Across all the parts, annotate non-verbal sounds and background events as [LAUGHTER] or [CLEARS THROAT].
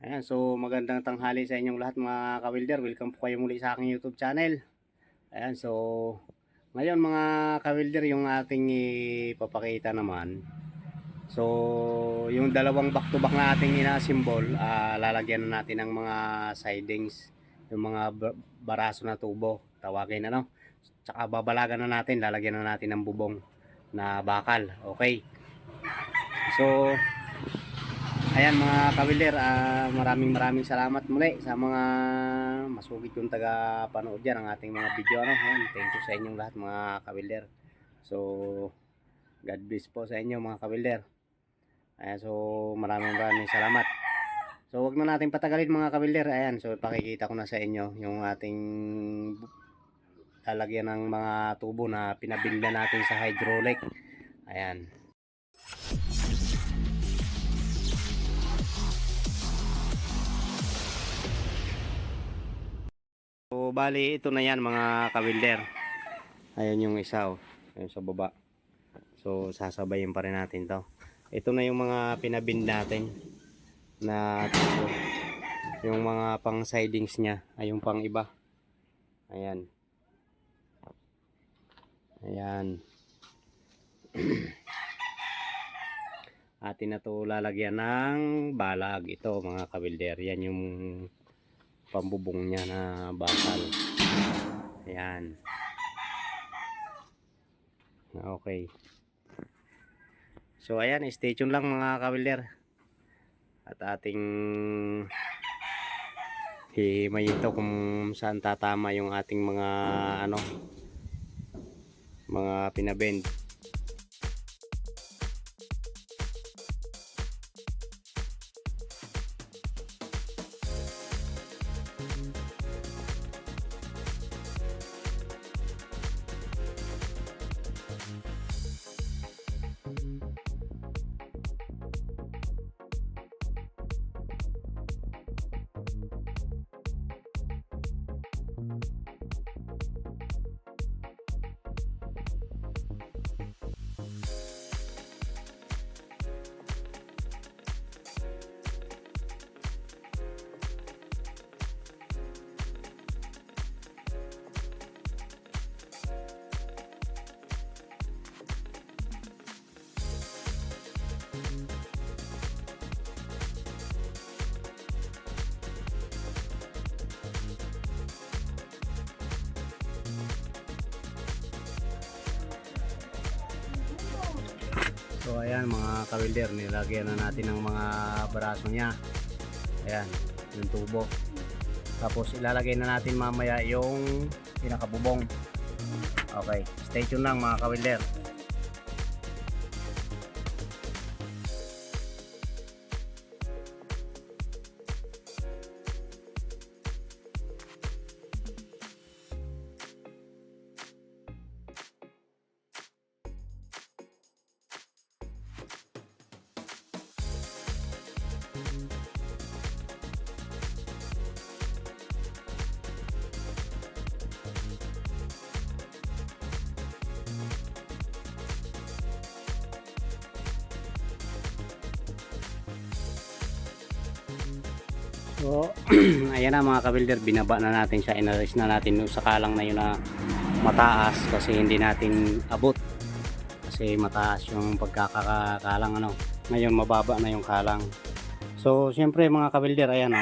Ayan, so magandang tanghali sa inyong lahat mga kawilder. Welcome po kayo muli sa aking YouTube channel. Ayan, so ngayon mga kawilder yung ating ipapakita naman. So yung dalawang back to back na ating ina-symbol, ah, lalagyan na natin ng mga sidings, yung mga ba- baraso na tubo, tawagin ano. Tsaka babalagan na natin, lalagyan na natin ng bubong na bakal. Okay. So Ayan mga kawiler, ah, maraming maraming salamat muli sa mga masugid yung taga panood dyan ang ating mga video. Ano? Ayan, thank you sa inyong lahat mga kawiler. So, God bless po sa inyo mga kawiler. Ayan, so maraming maraming salamat. So, wag na natin patagalin mga kawiler. Ayan, so pakikita ko na sa inyo yung ating lalagyan ng mga tubo na pinabinda natin sa hydraulic. Ayan. So, bali, ito na yan mga kawilder. Ayan yung isa, oh. Ayan sa baba. So, sasabayin pa rin natin to. Ito na yung mga pinabin natin na tubo. Yung mga pang sidings niya, ay yung pang iba. Ayan. Ayan. [CLEARS THROAT] Atin na to lalagyan ng balag. Ito mga kawilder. Yan yung pambubong niya na bakal. Ayan. Okay. So ayan, stay tuned lang mga kawilder. At ating hihimayin to kung saan tatama yung ating mga ano mga pinabend. Ayan mga kawilder, nilagyan na natin ng mga braso niya. Ayan, yung tubo. Tapos ilalagay na natin mamaya yung pinakabubong. Okay, stay tuned lang mga kawilder. So, [CLEARS THROAT] ayan na mga kabilder, binaba na natin siya, inalis na natin yung sa kalang na yun na mataas kasi hindi natin abot. Kasi mataas yung pagkakakalang ano. Ngayon mababa na yung kalang. So, siyempre mga kabilder, ayan o.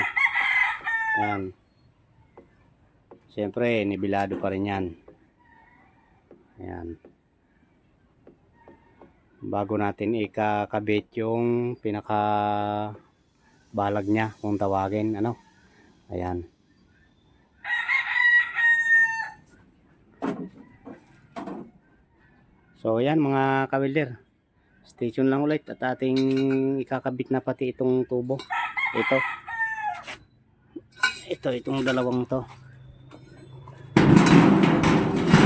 Ayan. Siyempre, nibilado pa rin yan. Ayan. Bago natin ikakabit yung pinaka balag niya kung tawagin ano? Ayan. So ayan mga kawilder stay tuned lang ulit at ating ikakabit na pati itong tubo. Ito. Ito itong dalawang to.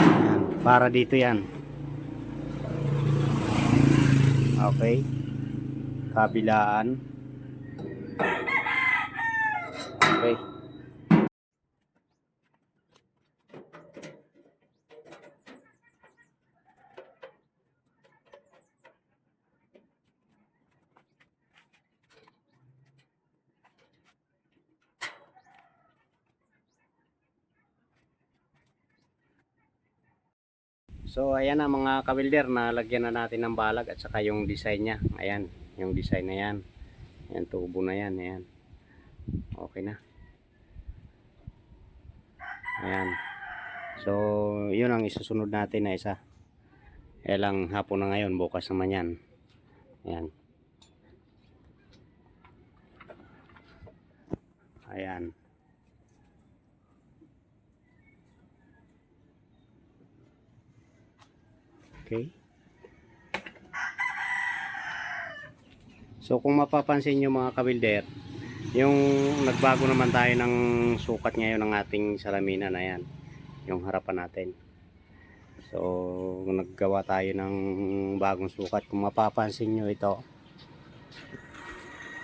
Ayan, para dito yan. Okay. Kabilaan Okay. So ayan na mga kawilder, nalagyan na natin ng balag at saka yung design niya. Ayan, yung design na yan. Ayan, tubo na yan. Ayan. Okay na. Ayan. So, yun ang isusunod natin na isa. Eh lang hapon na ngayon, bukas naman yan. Ayan. Ayan. Okay. So kung mapapansin nyo mga kabilder, yung nagbago naman tayo ng sukat ngayon ng ating salamina na yan. Yung harapan natin. So naggawa tayo ng bagong sukat. Kung mapapansin nyo ito,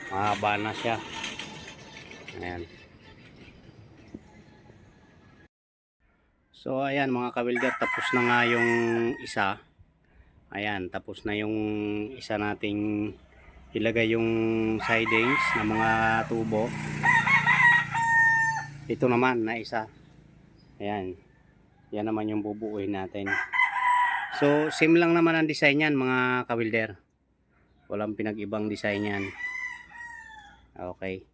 mahaba na siya. Ayan. So ayan mga kabilder, tapos na nga yung isa. Ayan, tapos na yung isa nating ilagay yung sidings ng mga tubo. Ito naman na isa. Ayan. Yan naman yung bubuuin natin. So, same lang naman ang design yan mga kabilder. Walang pinag-ibang design yan. Okay.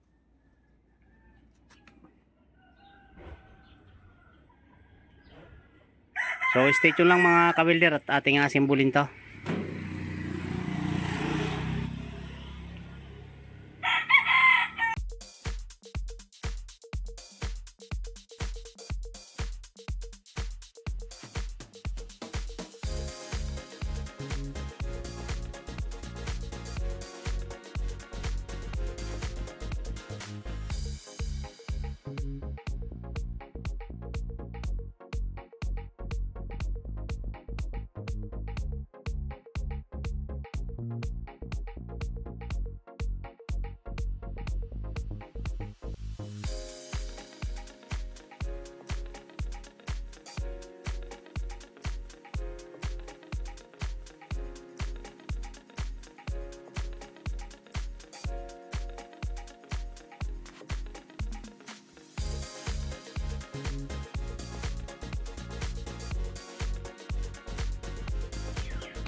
So, stay tuned lang mga kabilder at ating asimbulin to.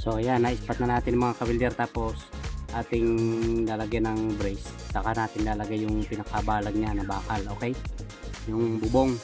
So ayan, na-spot na natin mga kabilder tapos ating lalagyan ng brace. Saka natin lalagay yung pinakabalag niya na bakal, okay? Yung bubong.